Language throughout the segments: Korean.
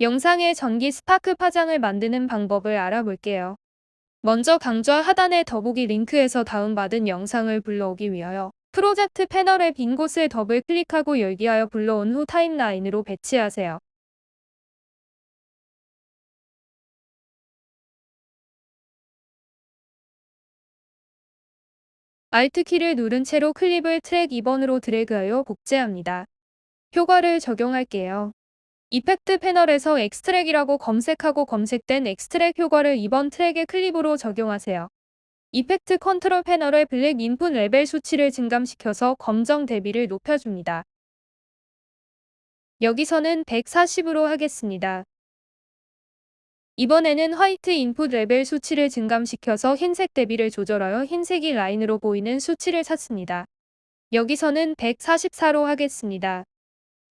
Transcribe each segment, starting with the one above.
영상의 전기 스파크 파장을 만드는 방법을 알아볼게요. 먼저 강좌 하단의 더보기 링크에서 다운받은 영상을 불러오기 위하여 프로젝트 패널의 빈 곳을 더블 클릭하고 열기하여 불러온 후 타임라인으로 배치하세요. Alt키를 누른 채로 클립을 트랙 2번으로 드래그하여 복제합니다. 효과를 적용할게요. 이펙트 패널에서 엑스트랙이라고 검색하고 검색된 엑스트랙 효과를 2번 트랙의 클립으로 적용하세요. 이펙트 컨트롤 패널의 블랙 인풋 레벨 수치를 증감시켜서 검정 대비를 높여줍니다. 여기서는 140으로 하겠습니다. 이번에는 화이트 인풋 레벨 수치를 증감시켜서 흰색 대비를 조절하여 흰색이 라인으로 보이는 수치를 찾습니다. 여기서는 144로 하겠습니다.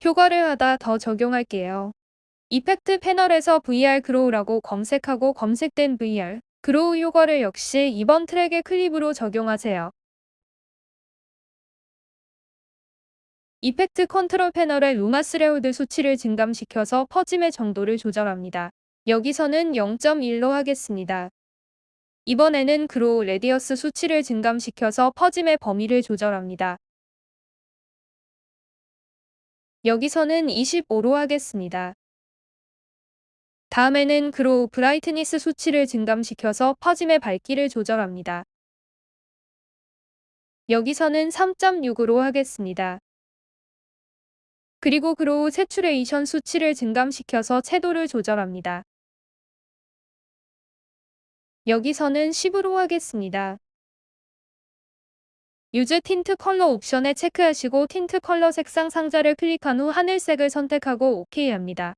효과를 하다 더 적용할게요. 이펙트 패널에서 VR 그로우라고 검색하고 검색된 VR 그로우 효과를 역시 이번 트랙의 클립으로 적용하세요. 이펙트 컨트롤 패널의 루마스레오드 수치를 증감시켜서 퍼짐의 정도를 조절합니다. 여기서는 0.1로 하겠습니다. 이번에는 그로우 레디어스 수치를 증감시켜서 퍼짐의 범위를 조절합니다. 여기서는 25로 하겠습니다. 다음에는 그로우 브라이트니스 수치를 증감시켜서 퍼짐의 밝기를 조절합니다. 여기서는 3.6으로 하겠습니다. 그리고 그로우 세츄레이션 수치를 증감시켜서 채도를 조절합니다. 여기서는 10으로 하겠습니다. 유즈 틴트 컬러 옵션에 체크하시고 틴트 컬러 색상 상자를 클릭한 후 하늘색을 선택하고 OK 합니다.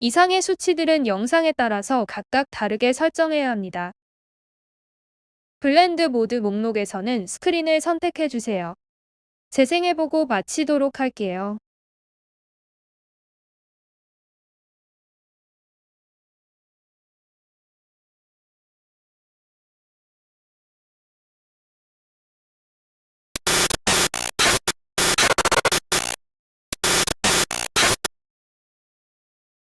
이상의 수치들은 영상에 따라서 각각 다르게 설정해야 합니다. 블렌드 모드 목록에서는 스크린을 선택해 주세요. 재생해보고 마치도록 할게요.